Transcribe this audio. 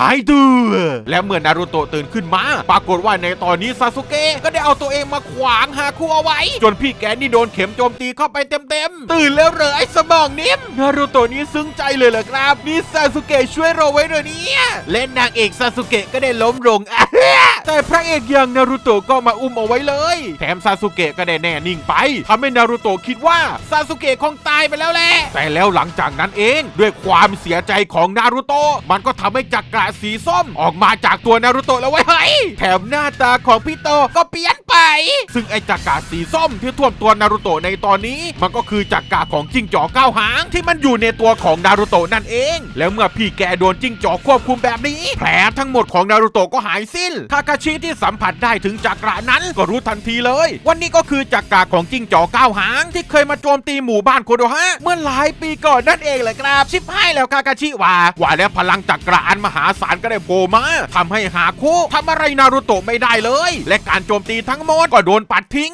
หายตัวและเมื่อนารูโตะตื่นขึ้นมา ปรากฏว่าในตอนนี้ซาสุเกะก็ได้เอาตัวเองมาขวางหาคุเอาไว้ จนพี่แกนี่โดนเข็มโจมตีเข้าไปเต็มๆ ตื่นแล้วเหรอไอ้สมองนิ่มนารูโตะนี้ซึ้งใจเลยเหรอครับนี่ซาสุเกะช่วยเราไว้เลยเนี่ยและนนางเอกซาสุเกะก็ได้ล้มลง แต่พระเอกอย่างนารูโตะก็มาอุ้มเอาไว้เลย แถมซาสุเกะก็ได้แน่นิ่งไปทำให้นารูโตะคิดว่าซาสุเกะคงตายไปแล้วแหละ แต่แล้วหลังจากนั้นเอง ด้วยความเสียใจของนารูโตะมันก็ทำให้จักระสีส้มออกมาจากตัวนารูโตะแล้วไว้ยเฮ้ยแถมหน้าตาของพี่โตก็เปลี่ยน ซึ่งไอจักระสีส้มที่ท่วมตัวนารูโตะในตอนนี้ มันก็คือจักระของจิ้งจอกเก้าหาง ที่มันอยู่ในตัวของนารูโตะนั่นเอง แล้วเมื่อพี่แกโดนจิ้งจอกควบคุมแบบนี้ แผลทั้งหมดของนารูโตะก็หายสิ้นทากาชิที่สัมผัสได้ถึงจักระนั้นก็รู้ทันทีเลย วันนี้ก็คือจักระของจิ้งจอกเก้าหาง ที่เคยมาโจมตีหมู่บ้านโคโดฮะเมื่อหลายปีก่อนนั่นเองแหละครับชิบหายแล้วคากาชิว่าว่าแล้วพลังจักระอันมหาศาลก็ได้โผล่มาทำให้หาคู่ทำอะไรนารูโตะไม่ได้เลย และการโจมตีทั้งหมดก็โดนปัดทิ้ง